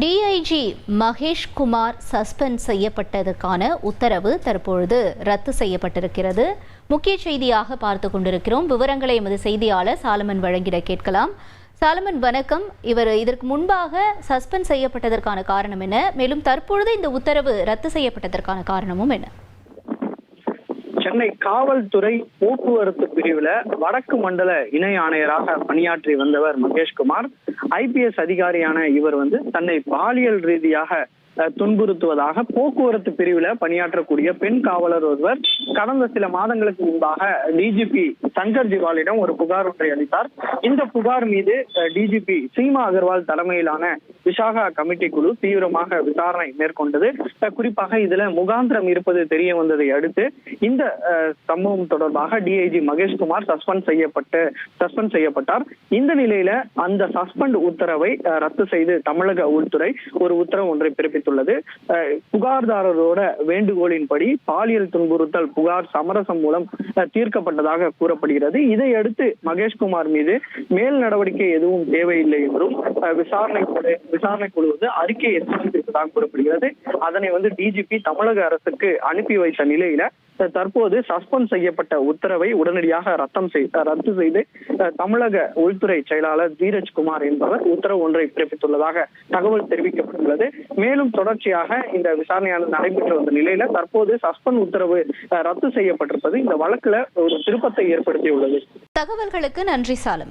DIG Maheshkumar suspend செய்யப்பட்டதற்கான உத்தரவு தற்பொழுது ரத்து செய்யப்பட்டிருக்கிறது. முக்கிய செய்தியாக பார்த்து கொண்டிருக்கிறோம். விவரங்களை எமது செய்தியாளர் சாலமன் வழங்கிட கேட்கலாம். சாலமன் வணக்கம். இவர் இதற்கு முன்பாக சஸ்பெண்ட் செய்யப்பட்டதற்கான காரணம் என்ன? மேலும் தற்பொழுது இந்த உத்தரவு ரத்து செய்யப்பட்டதற்கான காரணமும் என்ன? சென்னை காவல்துறை போக்குவரத்து பிரிவுல வடக்கு மண்டல இணை ஆணையராக பணியாற்றி வந்தவர் மகேஷ்குமார். ஐபிஎஸ் அதிகாரியான இவர் வந்து தன்னை பாலியல் ரீதியாக துன்புறுத்துவதாக போக்குவரத்து பிரிவுல பணியாற்றக்கூடிய பெண் காவலர் ஒருவர் கடந்த சில மாதங்களுக்கு முன்பாக டிஜிபி சங்கர் ஜிவாலிடம் ஒரு புகார் ஒன்றை அளித்தார். இந்த புகார் மீது டிஜிபி சீமா அகர்வால் தலைமையிலான விசாகா கமிட்டி குழு தீவிரமாக விசாரணை மேற்கொண்டது. குறிப்பாக இதுல முகாந்திரம் இருப்பது தெரிய வந்ததை அடுத்து இந்த சம்பவம் தொடர்பாக டிஐஜி மகேஷ்குமார் சஸ்பெண்ட் செய்யப்பட்டு சஸ்பெண்ட் செய்யப்பட்டார். இந்த நிலையில அந்த சஸ்பெண்ட் உத்தரவை ரத்து செய்து தமிழக உள்துறை ஒரு உத்தரவு ஒன்றை பிறப்பித்துள்ளது தெரிவித்துள்ளது. புகார்தாரரோட வேண்டுகோளின்படி பாலியல் துன்புறுத்தல் புகார் சமரசம் மூலம் தீர்க்கப்பட்டதாக கூறப்படுகிறது. இதையடுத்து மகேஷ்குமார் மீது மேல் நடவடிக்கை எதுவும் தேவையில்லை என்றும் விசாரணை குழு விசாரணை குழு வந்து அறிக்கை எச்சரித்திருப்பதாக கூறப்படுகிறது. அதனை வந்து டிஜிபி தமிழக அரசுக்கு அனுப்பி வைத்த நிலையில தற்போது சஸ்பெண்ட் செய்யப்பட்ட உத்தரவை உடனடியாக ரத்தம் ரத்து செய்து தமிழக உள்துறை செயலாளர் தீரஜ் குமார் என்பவர் உத்தரவு ஒன்றை பிறப்பித்துள்ளதாக தகவல் தெரிவிக்கப்பட்டுள்ளது. மேலும் தொடர்ச்சியாக இந்த விசாரணையானது நடைபெற்று வந்த நிலையில தற்போது சஸ்பெண்ட் உத்தரவு ரத்து செய்யப்பட்டிருப்பது இந்த வழக்குல ஒரு திருப்பத்தை ஏற்படுத்தியுள்ளது. தகவல்களுக்கு நன்றி சாலம்